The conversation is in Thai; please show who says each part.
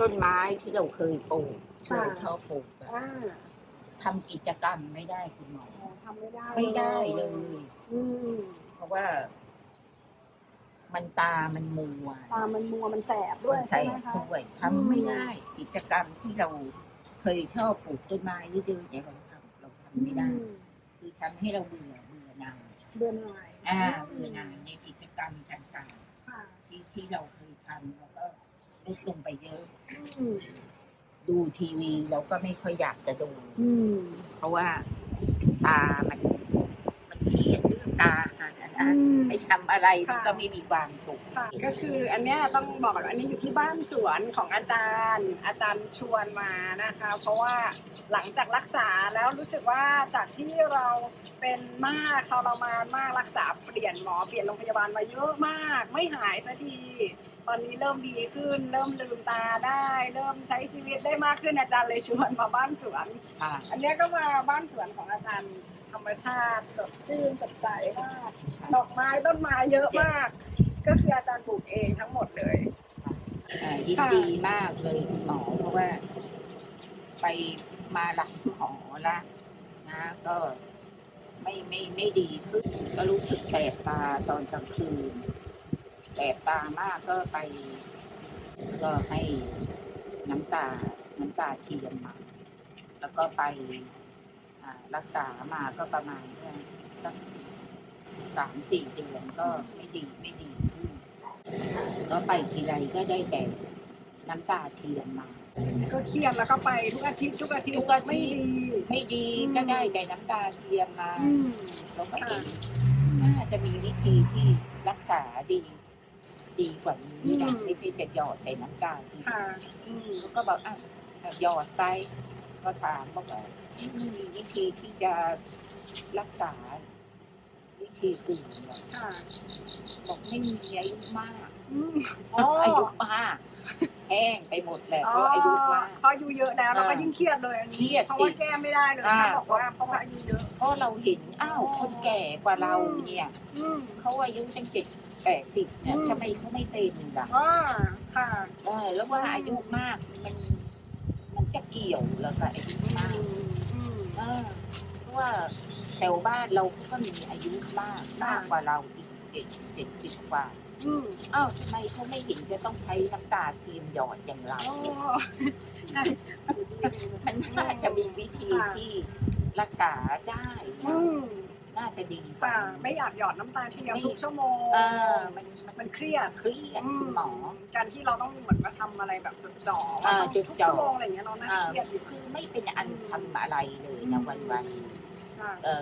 Speaker 1: ต้นไม้ที่เราเคยปลูกที่
Speaker 2: ค่ะ
Speaker 1: เราชอบปลูกอะ
Speaker 2: อ่า
Speaker 1: ทำกิจกรรมไม่ได้คุณหมอ
Speaker 2: อ๋อทำไม่ได้
Speaker 1: ไม่ได้เลย
Speaker 2: อืม
Speaker 1: เพราะว่า มันตามันมัว
Speaker 2: ตามันมัวมันแสบด้วย
Speaker 1: มันแส
Speaker 2: ใช่ไหม
Speaker 1: บ
Speaker 2: คะ
Speaker 1: ด้วยทำไม่ได้กิจกรรมที่เราเคยชอบปลูกต้นไม้เยอะๆเนี่ยเราทำเราทำไม่ได้
Speaker 2: อืม
Speaker 1: คือทำให้เราเบื่อเบื่อหน่าย
Speaker 2: เบื่อหน่าย
Speaker 1: อ่าเบื่อหน่ายในกิจกรรมต่าง
Speaker 2: ค่ะ
Speaker 1: ๆที่ที่เราเคยทำแล้วก็ ลดลงไปเยอะ
Speaker 2: อืม
Speaker 1: ดูทีวีเราก็ไม่ค่อยอยากจะดู
Speaker 2: อืม
Speaker 1: เพราะว่าตามันมันเครียดเรื่องตาอะนะ
Speaker 2: อืม
Speaker 1: ไปทำอะไรมัน
Speaker 2: ค่ะ
Speaker 1: ก็ไม่มีความสุข
Speaker 2: ค่ะก็คืออันเนี้ยต้องบอกก่อนว่าอันนี้อยู่ที่บ้านสวนของอาจารย์ อาจารย์ชวนมานะคะ เพราะว่าหลังจากรักษาแล้วรู้สึกว่าจากที่เราเป็นมากทรมานมากรักษาเปลี่ยนหมอเปลี่ยนโรงพยาบาลมาเยอะมาก ไม่หายสักทีตอนนี้เริ่มดีขึ้น เริ่มลืมตาได้ เริ่มใช้ชีวิตได้มากขึ้นอาจารย์เลยชวนมาบ้านสวน
Speaker 1: ค่ะ
Speaker 2: อันเนี้ยก็มาบ้านสวนของอาจารย์ธรรมชาติสดชื่นสดใสมากดอกไม้ต้นไม้เยอะมาก ก็คืออาจารย์ปลูกเองทั้งหมดเลย
Speaker 1: อ่ายินดีมากเลยหมอเพราะว่า ไปมาหลักหอละนะ ก็ไม่ไม่ไม่ดีขึ้นก็รู้สึกแสบตาตอนกลางคืนแสบตามากก็ไป ก็ให้น้ำตา น้ำตาเทียมมา แล้วก็ไปรักษามาก็ประมาณสัก สามสี่เดือนก็ไม่ดีไม่ดีขึ้นก็ไปทีไรก็ได้แต่น้ำตาเทียมมา
Speaker 2: ก็เครียดแล้วก็ไปทุกอาทิตย์ทุกอาทิตย์
Speaker 1: ทุกอาทิตย์
Speaker 2: ไม่ดี
Speaker 1: ไม่ดี
Speaker 2: อืม
Speaker 1: ก็ได้แต่น้ำตาเทียมมา
Speaker 2: อืม
Speaker 1: เราก็
Speaker 2: ค่ะ
Speaker 1: เห็นน่าจะมีวิธีที่รักษาดีดีกว่านี้นะไม่ใช่จะหยอดแต่น้ำตาที
Speaker 2: ค่ะอืม
Speaker 1: เขาก็บอกอะหยอดไปก็ถามบอกว่าไม่มีวิธีที่จะรักษา วิธีอื่นเหรอ
Speaker 2: ค่ะ
Speaker 1: บอกไม่มีอายุมาก
Speaker 2: อืม
Speaker 1: อายุมากแห้งไปหมดแหละเพราะอายุมาก
Speaker 2: เพราะอายุเยอะแล้วเราก็ยิ่งเครียดเลยอัน
Speaker 1: เครี
Speaker 2: นี้
Speaker 1: ยด
Speaker 2: เพราะว่า
Speaker 1: สิ
Speaker 2: แก้ไม่ได้เลย
Speaker 1: อ่า
Speaker 2: ถ้าบอกว่าเพราะว่าอายุเยอะ
Speaker 1: เพราะเราเห็นอ้าวคนแก่กว่าเราเนี่ย
Speaker 2: อืม
Speaker 1: เขาอายุตั้งเจ็ดแปดสิบเนี่ย
Speaker 2: อืม
Speaker 1: ทำไมเขาไม่เป็นล่ะ
Speaker 2: อ่าค่ะ
Speaker 1: เออแล้วว่าอายุมากมันมันจะเกี่ยวแล้วกับอายุ
Speaker 2: อื
Speaker 1: มาก
Speaker 2: มอืม
Speaker 1: เออเพ ราะว่าแถวบ้านเราก็มีอายุมากมากกว่าเราอีกเจ็ดเจ็ดสิบกว่า
Speaker 2: อืม
Speaker 1: อ้าวทำไมเขาไม่เห็นจะต้องใช้น้ำตาเทียมหยอดอย่างเรา
Speaker 2: อ๋อใช่
Speaker 1: มันน่าจะมีวิธี
Speaker 2: ค่ะ
Speaker 1: ที่รักษาได้นะ
Speaker 2: อืม
Speaker 1: น่าจะดีกว่า
Speaker 2: ค่ะไม่อยากหยอดน้ำตาเทียม
Speaker 1: ไม่
Speaker 2: ทุกชั่วโมง
Speaker 1: เออมันมัน
Speaker 2: มันเครียด
Speaker 1: เครียดคุณหมอ
Speaker 2: การที่เราต้องเหมือนมาทำอะไรแบบจดจ่อ
Speaker 1: อ่า
Speaker 2: ว่าต้อง
Speaker 1: จดจ่อ
Speaker 2: ทุกชั่วโมงอะไรอย่างเงี้ยเราน่า
Speaker 1: อ่า
Speaker 2: เครียดอยู่
Speaker 1: คือไม่เป็นอันทำอะไรเลยนะวันวัน
Speaker 2: ค่ะ
Speaker 1: ๆเออ